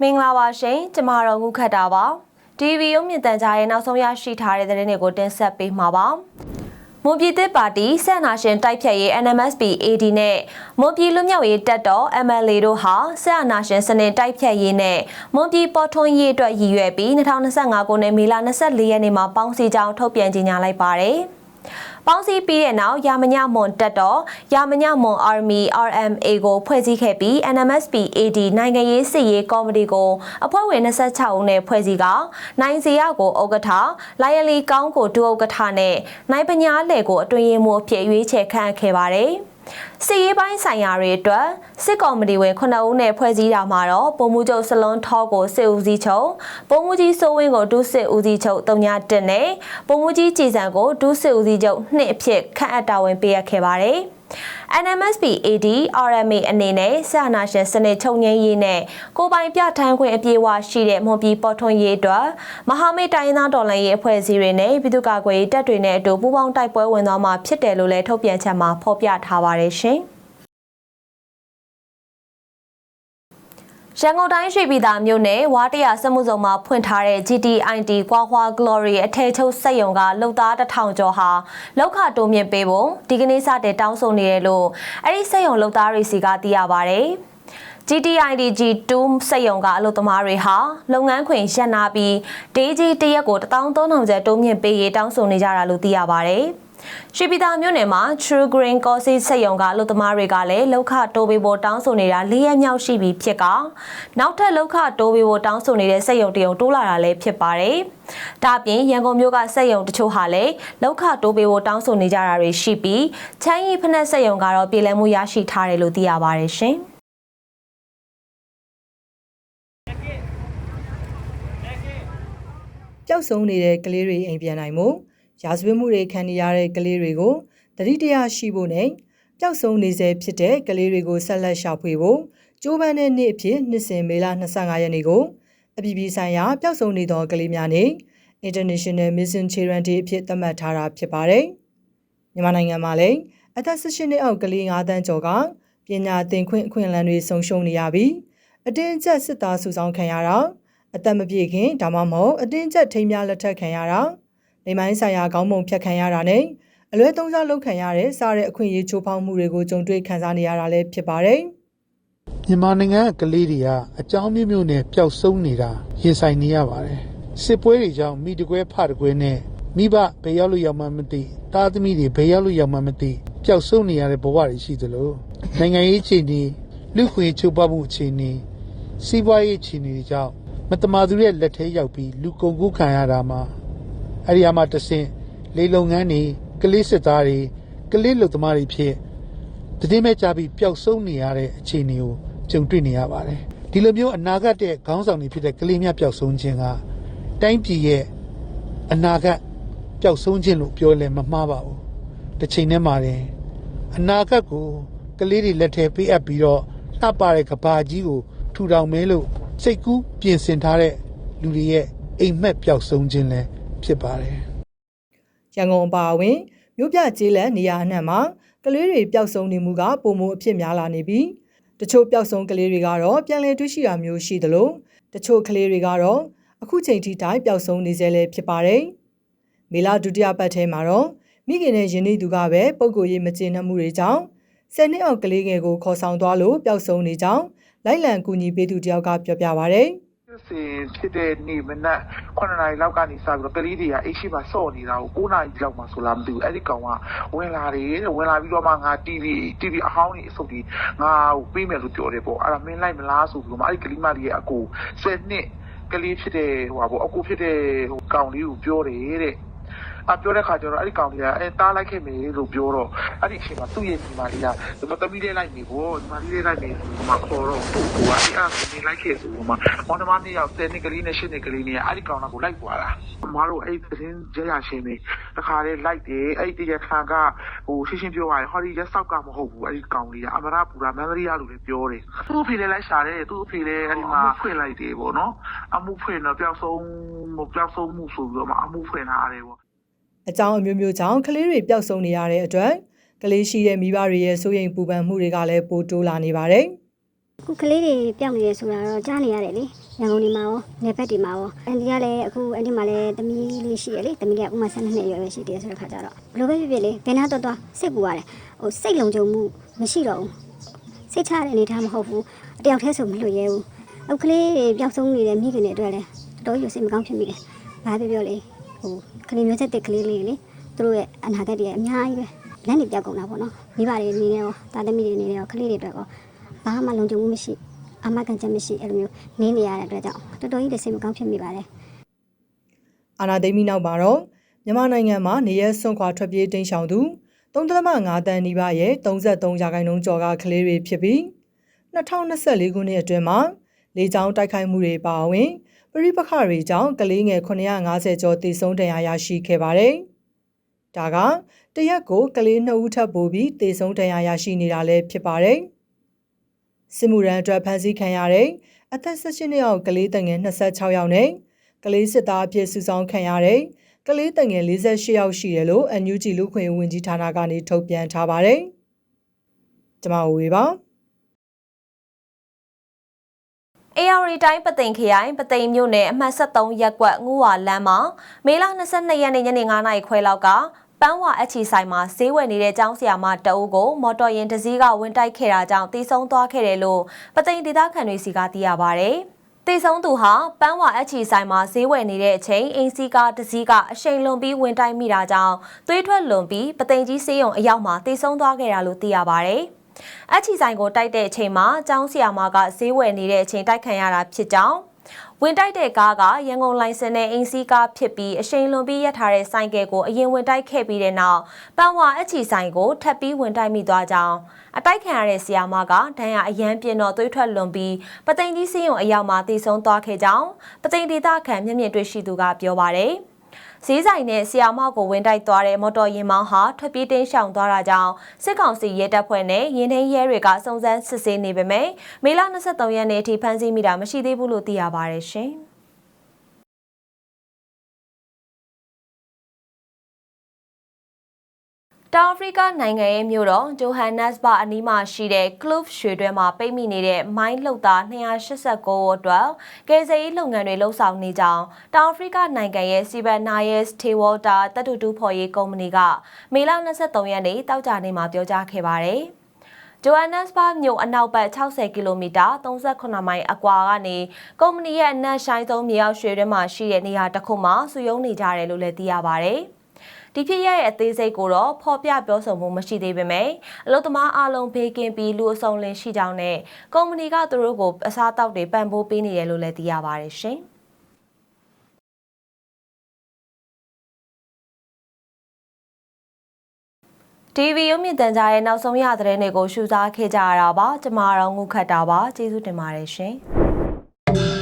မင်္ဂလာပါရှင်ကျမတော်ငုခတ်တာပါ TV ရုပ်မြင်သံကြားရဲ့နောက်ဆုံးရရှိထားတဲ့သတင်းတွေကိုတင်ဆက်ပေးမှာပါမွန်ပြည်သစ်ပါတီဆက်နာရှင်တိုက်ဖြတ်ရေး NMSP AD နဲ့မွန်ပြည်လွတ်မြောက်ရေးတပ်တော် MLA တို့ဟာဆက်အနာရှင်စနစ်တိုက်ဖြတ်ရေးနဲ့မွန်ပြည်ပေါ်ထွန်းရေးအတွက်ရည်ရွယ်ပြီး2025ခုနှစ်မေလ24ရက်နေ့မှာပေါင်းစည်းကြောင်းထုတ်ပြန်ကြေညာလိုက်ပါတယ်။ ပေါင်းစည်းပြီးတဲ့နောက်ရာမညမွန်တက်တော်ရာမညမွန် Army RMA ကိုဖွဲ့စည်းခဲ့ပြီး NMSP AD နိုင်ငံရေးစစ်ရေးကော်မတီကိုအဖွဲ့ဝင်26ဦးနဲ့ဖွဲ့စည်းကနိုင်စီရကိုဥက္ကဋ္ဌလိုင်ယလီကောင်းကိုဒုဥက္ကဋ္ဌနဲ့နိုင်ပညာလှည့်ကိုအတွင်ရင်မှုအဖြစ်ရွေးချယ်ခန့်ခဲ့ပါတယ်။ စစ်ရေးပိုင်းဆိုင်ရာတွေအတွက်စစ်ကော်မတီဝင်9ဦးနဲ့ဖွဲ့စည်းတာမှာတော့ပုံမှုချုပ်စလွန်ထောကိုစစ်ဦးစီးချုပ်ပုံမှုကြီးစိုးဝင်းကိုဒုစစ်ဦးစီးချုပ်တုံညာတက်နဲ့ပုံမှုကြီးကြည်စံကိုဒုစစ်ဦးစီးချုပ်နှစ်အဖြစ်ခန့်အပ်တာဝန်ပေးရခဲ့ပါတယ်။ NMSP AD RMA အနေနဲ့ဆာနာရှင်စနစ်ချုပ်ငင်းရေးနဲ့ကိုပိုင်ပြထန်းခွင့်အပြည့်အဝရှိတဲ့မွန်ပြည်ပေါ်ထွန်းရေးအတွက်မဟာမိတ်တိုင်းသားတော်လှန်ရေးအဖွဲ့အစည်းတွေနဲ့ပြည်သူ့ကာကွယ်ရေးတပ်တွေနဲ့အတူပူးပေါင်းတိုက်ပွဲဝင်သွားမှာဖြစ်တယ်လို့လည်းထုတ်ပြန်ချက်မှာဖော်ပြထားပါတယ်ရှင်။ ရန်ကုန်တိုင်းရွှေပြည်သာမြို့နယ်ဝါတရစက်မှုစုံမှာဖွင့်ထားတဲ့ GTIT ကွာဟွာ Glory အထည်ချုပ်စက်ရုံကလုံသားတစ်ထောင်ကျော်ဟာလောက်ခတိုးမြင့်ပေးဖို့ဒီကနေ့စတဲ့တောင်းဆိုနေတယ်လို့အဲ့ဒီစက်ရုံလုံသားတွေစီကသိရပါဗျ။ GTIDG2 စက်ရုံကအလုပ်သမားတွေဟာလုပ်ငန်းခွင်ရပ်နာပြီး DG တရက်ကို13000ကျပ်တိုးမြင့်ပေးရေးတောင်းဆိုနေကြတာလို့သိရပါဗျ။ ရွှေပြည်သာမြို့နယ်မှာ True Green Coffee စက်ရုံကအလုပ်သမားတွေကလည်းလောက်ခတိုးပေးဖို့တောင်းဆိုနေတာ၄ရက်မြောက်ရှိပြီဖြစ်ကနောက်ထပ်လောက်ခတိုးပေးဖို့တောင်းဆိုနေတဲ့စက်ရုံတရုံတိုးလာတာလည်းဖြစ်ပါတယ်။ဒါ့အပြင်ရန်ကုန်မြို့ကစက်ရုံတချို့ဟာလည်းလောက်ခတိုးပေးဖို့တောင်းဆိုနေကြတာတွေရှိပြီးချမ်းရီဖက်နက်စက်ရုံကတော့ပြည်လည်မှုရရှိထားတယ်လို့သိရပါတယ်ရှင်။ပျောက်ဆုံးနေတဲ့ကလေးတွေအိမ်ပြန်နိုင်မှု ရာဇဝတ်မှုတွေခံနေရတဲ့ကလေးတွေကိုတတိတရားရှိဖို့နဲ့ပျောက်ဆုံးနေစေဖြစ်တဲ့ကလေးတွေကိုဆက်လက်ရှာဖွေဖို့ကြိုးပမ်းတဲ့နေ့အဖြစ်နှစ်စဉ်မေလ25ရက်နေ့ကိုအပြည်ပြည်ဆိုင်ရာပျောက်ဆုံးနေသောကလေးများနေ့ International Missing Children Day အဖြစ်သတ်မှတ်ထားတာဖြစ်ပါတယ်။မြန်မာနိုင်ငံမှာလည်းအသက်18နှစ်အောက်ကလေး9တန်းကျော်ကပညာသင်ခွင့်အခွင့်အလမ်းတွေဆုံးရှုံးနေရပြီးအတင်းအကျပ်စစ်သားစုဆောင်းခံရတာအသက်မပြည့်ခင်ဒါမှမဟုတ်အတင်းကျပ်ထိမ်းများလက်ထပ်ခံရတာ လိမ်မိုင်းဆိုင်ရာခေါင်းပုံဖြတ်ခံရတာနဲ့အလွဲသုံးစားလုပ်ခံရတဲ့စားတဲ့အခွင့်အရေးချိုးဖောက်မှုတွေကိုကြုံတွေ့ခံစားနေရတာလည်းဖြစ်ပါတယ်။မြန်မာနိုင်ငံကကလေးတွေကအကြောင်းမျိုးမျိုးနဲ့ပျောက်ဆုံးနေတာရင်ဆိုင်နေရပါတယ်စစ်ပွဲတွေကြောင့်မိတကွဲဖတကွဲနဲ့မိဘဘယ်ရောက်လို့ရောက်မှမသိတာသမီတွေဘယ်ရောက်လို့ရောက်မှမသိပျောက်ဆုံးနေရတဲ့ဘဝတွေရှိသလိုနိုင်ငံရေးအခြေအနေလူခွေချုပ်ပတ်မှုအခြေအနေစီးပွားရေးအခြေအနေတွေကြောင့်မတမာသူရဲ့လက်ထဲရောက်ပြီးလူကုန်ကူးခံရတာမှာ အဲ့ဒီအမှာတဆင့်လေလုံငန်းတွေကလေးစစ်သားတွေကလေးလူသမားတွေဖြစ်တည်င်းမဲ့ကြပြီးပျောက်ဆုံးနေရတဲ့အခြေအနေကိုကြုံတွေ့နေရပါတယ်ဒီလိုမျိုးအနာဂတ်တဲ့ခေါင်းဆောင်တွေဖြစ်တဲ့ကလေးများပျောက်ဆုံးခြင်းကတိုင်းပြည်ရဲ့အနာဂတ်ပျောက်ဆုံးခြင်းလို့ပြောလဲမမှားပါဘူးတစ်ချိန်တည်းမှာတယ်အနာဂတ်ကိုကလေးတွေလက်ထဲပေးအပ်ပြီးတော့လှပတဲ့ကဘာကြီးကိုထူထောင်မဲလို့စိတ်ကူးပြင်ဆင်ထားတဲ့လူတွေရဲ့အိမ်မက်ပျောက်ဆုံးခြင်းလည်း ဖြစ်ပါတယ်ရန်ကုန်အပါအဝင်မြို့ပြကျေးလက်နေရာအနှံ့မှာကလေးတွေပျောက်ဆုံးနေမှုကပုံမှုအဖြစ်များလာနေပြီးတချို့ပျောက်ဆုံးကလေးတွေကတော့ပြန်လည်တွေ့ရှိတာမျိုးရှိသလိုတချို့ကလေးတွေကတော့အခုချိန်ထိတိုင်ပျောက်ဆုံးနေစေလဲဖြစ်ပါတယ်။မေလဒုတိယပတ်ထဲမှာတော့မိခင်နဲ့ယင်းနေသူကပဲပုံကိုယ်ရေးမကျေနပ်မှုတွေကြောင့်ဆယ်နှစ်အောက်ကလေးငယ်ကိုခေါ်ဆောင်သွားလို့ပျောက်ဆုံးနေကြောင်းလိုက်လံကူညီပေးသူတယောက်ကပြောပြပါဗျာ။ ဖြစ်စဉ်ဖြစ်တဲ့နေ့မနက်9နာရီလောက်ကနေစပြီးတော့ကလေးတွေကအိတ်ရှိမှာစော့နေတာကို9နာရီလောက်မှဆိုလားမသိဘူးအဲ့ဒီကောင်ကဝင်လာတယ်တဲ့ဝင်လာပြီးတော့မှငါ TV TV အဟောင်းကြီးအစုပ်ကြီးငါပေးမယ်လို့ပြောတယ်ပေါ့အဲ့ဒါမင်းလိုက်မလားဆိုပြီးတော့မှအဲ့ဒီကလေးမလေးရဲ့အကို10နှစ်ကလေးဖြစ်တဲ့ဟိုပါပေါ့အကိုဖြစ်တဲ့ဟိုကောင်လေးကိုပြောတယ်တဲ့အ ပြောတဲ့ခါကျတော့အဲ့ဒီကောင်လေးကအဲတားလိုက်ခဲ့မယ်လို့ပြောတော့အဲ့ဒီအချိန်မှာသူ့ရဲ့ညီမလေးကဒီမသမီးလေးလိုက်နေပေါ့ညီမလေးလေးလိုက်နေဆိုတော့မှခေါ်တော့သူ့ကိုကအဲ့အားနေလိုက်ခဲ့ဆိုတော့မှမောင်နှမနှစ်ယောက်10နှစ်ကလေးနဲ့10နှစ်ကလေးနဲ့အဲ့ဒီကောင်ကလိုက်သွားတာမတို့အဲ့သတင်းကြရရှင်းနေတခါလေးလိုက်တယ်အဲ့ဒီတရားခံကဟိုရှင်းရှင်းပြောရရင်ဟောဒီရက်ဆောက်ကမဟုတ်ဘူးအဲ့ဒီကောင်လေးကအမရပူရာမန္တလေးရလို့လည်းပြောတယ်သူ့အဖေလည်းလိုက်ရှာတယ်သူ့အဖေလည်းအဲ့ဒီမှာဖွင့်လိုက်တယ်ပေါ့နော်အမှုဖွင့်တော့ပျောက်ဆုံးပျောက်ဆုံးမှုဆိုပြီးတော့မှအမှုဖွင့်ထားတယ်ပေါ့ အကြောင်းအမျိုးမျိုးကြောင့်ကလေးတွေပျောက်ဆုံးနေရတဲ့အတွက်ကလေးရှိတဲ့မိဘတွေရဲ့စိုးရိမ်ပူပန်မှုတွေကလည်းပိုတိုးလာနေပါတယ်။အခုကလေးတွေပြောင်းနေရဆိုတာတော့ကြားနေရတယ်လေရန်ကုန်ဒီမှာရောနေဘက်ဒီမှာရောအန်ဒီကလည်းအခုအန်ဒီမှာလည်းသမီးလေးရှိရလေသမီးလေးကဥမာ12နှစ်ရွယ်ပဲရှိသေးတယ်ဆိုတဲ့ခါကျတော့ဘလိုပဲဖြစ်ဖြစ်လေဘယ်နာတော့တော့စိတ်ပူရတယ်ဟိုစိတ်လုံခြုံမှုမရှိတော့ဘူးစိတ်ချတဲ့အနေထားမဟုတ်ဘူးအတယောက်တည်းဆိုမလွတ်ရဲဘူးအခုကလေးတွေပျောက်ဆုံးနေတဲ့မိခင်တွေအတွက်လည်းတော်တော်ရစိတ်မကောင်းဖြစ်မိတယ်ဘာပဲပြောလေ ဟိုကလေးမျိုးဆက်တဲ့ကလေးလေးလေသူတို့ရဲ့အနာဂတ်တွေအများကြီးပဲလက်နေပြောက်ကုန်တာပေါ့နော်မိဘတွေအနေနဲ့ရောတာသမီတွေအနေနဲ့ရောကလေးတွေအတွက်ရောဘာမှလုံခြုံမှုမရှိအမကန်ချက်မရှိအဲ့လိုမျိုးနေနေရတဲ့အတွက်ကြောင့်တော်တော်ကြီးလည်းစိတ်မကောင်းဖြစ်မိပါတယ်အာနာသိမ်းပြီးနောက်မှာတော့မြန်မာနိုင်ငံမှာနေရဲစွန့်ခွာထွက်ပြေးတိမ်းရှောင်သူ3.5တန်းနီးပါးရဲ့33ရာခိုင်နှုန်းကျော်ကကလေးတွေဖြစ်ပြီး2024ခုနှစ်အတွင်းမှာ လေကြောင်းတိုက်ခိုက်မှုတွေပါအဝင်ပရိပခတွေကြောင့်ကလေးငယ်950ကျော်တည်ဆုံးတရားရရှိခဲ့ပါတယ်။ဒါကတရက်ကိုကလေး2ဦးထပ်ပို့ပြီးတည်ဆုံးတရားရရှိနေတာလည်းဖြစ်ပါတယ်။စစ်မှုရန်အတွက်ဖမ်းဆီးခံရတဲ့အသက်16နှစ်အောက်ကလေးတငယ်26ယောက်နဲ့ကလေးစစ်သားအဖြစ်စုဆောင်ခံရတဲ့ကလေးတငယ်48ယောက်ရှိတယ်လို့ NUG လူခွင့်ဝင်ကြီးဌာနကနေထုတ်ပြန်ထားပါတယ်။ကျွန်မဝေပါ AR တိုင်းပသိမ်ခရိုင်ပသိမ်မြို့နယ်အမှတ်73ရပ်ကွက်ငူဝါလမ်းမှာမေလ22ရက်နေ့ညနေ9:00နာရီခွဲလောက်ကပန်းဝအချီဆိုင်မှာဈေးဝယ်နေတဲ့ကျောင်းဆရာမတအုပ်ကိုမော်တော်ယာဉ်တစ်စီးကဝင်တိုက်ခဲ့တာကြောင့်တီးဆုံးသွားခဲ့တယ်လို့ပသိမ်ဒေသခံတွေစီကသိရပါဗျ။တေဆုံးသူဟာပန်းဝအချီဆိုင်မှာဈေးဝယ်နေတဲ့အချိန်အင်းစီကားတစ်စီးကအရှိန်လွန်ပြီးဝင်တိုက်မိတာကြောင့်သွေးထွက်လွန်ပြီးပသိမ်ကြီးစေးရုံအရောက်မှာတေဆုံးသွားခဲ့တာလို့သိရပါဗျ။ အချီဆိုင်ကိုတိုက်တဲ့အချိန်မှာကျောင်းဆရာမကဈေးဝယ်နေတဲ့အချိန်တိုက်ခံရတာဖြစ်ကြောင်းဝင်တိုက်တဲ့ကားကရန်ကုန်လိုင်စင်နဲ့အင်းစီကားဖြစ်ပြီးအရှိန်လွန်ပြီးရထားတဲ့ဆိုင်ကယ်ကိုအရင်ဝင်တိုက်ခဲ့ပြီးတဲ့နောက်ပန်းဝါအချီဆိုင်ကိုထပ်ပြီးဝင်တိုက်မိသွားကြောင်းအတိုက်ခံရတဲ့ဆီယာမကဒဏ်ရာအရန်ပြင်းတော့သွေးထွက်လွန်ပြီးပသိမ်ကြီးစင်းရုံအရောက်မှာတည်ဆုံးသွားခဲ့ကြောင်းပသိမ်ဒေသခံမျက်မြင်တွေ့ရှိသူကပြောပါတယ်။ ဈေးဆိုင်နဲ့ဆီယာမောက်ကိုဝင်တိုက်သွားတဲ့မော်တော်ယာဉ်မောင်းဟာထွက်ပြေးတင်းရှောင်သွားတာကြောင့်စစ်ကောင်စီရဲတပ်ဖွဲ့နဲ့ရင်ထင်းရဲတွေကစုံစမ်းစစ်ဆေးနေပေမဲ့မေလ23ရက်နေ့အထိဖမ်းဆီးမိတာမရှိသေးဘူးလို့သိရပါတယ်ရှင်။ တောင်အာဖရိကနိုင်ငံရဲ့မြို့တော်ဂျိုဟန်နက်စ်ဘအနီးမှာရှိတဲ့ကလုဖ်ရွှေတွဲမှာပိတ်မိနေတဲ့မိုင်းလုတ်သား289အတွက်ကယ်ဆယ်ရေးလုပ်ငန်းတွေလှုပ်ဆောင်နေကြောင်းတောင်အာဖရိကနိုင်ငံရဲ့စီဗန်နာယက်စ်ထေဝေါ်တာတပ်တူတူဖော်ရေးကုမ္ပဏီကမေလ23ရက်နေ့တောက်ကြနေ့မှာပြောကြားခဲ့ပါတယ်။ဂျိုဟန်နက်စ်ဘတ်မြို့အနောက်ဘက်60ကီလိုမီတာ38မိုင်အကွာကနေကုမ္ပဏီရဲ့အနက်ရှိုင်းဆုံးမြေအောက်ရွှေတွင်းမှာရှိတဲ့နေရာတစ်ခုမှာစုယုံနေကြတယ်လို့လည်းသိရပါဗျ။ ဒီဖြစ်ရရဲ့အသေးစိတ်ကိုတော့ဖော်ပြပြောဆိုမှုမရှိသေးပေမဲ့အလုသမားအလုံးဘေးကင်းပြီးလူအစုံလင်ရှိကြောင်းနဲ့ကုမ္ပဏီကသူတို့ကိုအစားအသောက်တွေပံ့ပိုးပေးနေတယ်လို့လည်းသိရပါတယ်ရှင်။တီဗီရုပ်မြင်သံကြားရဲ့နောက်ဆုံးရသတင်းတွေကိုရှုစားခဲ့ကြရတာပါကျမတော့ငုခတ်တာပါကျေးဇူးတင်ပါတယ်ရှင်။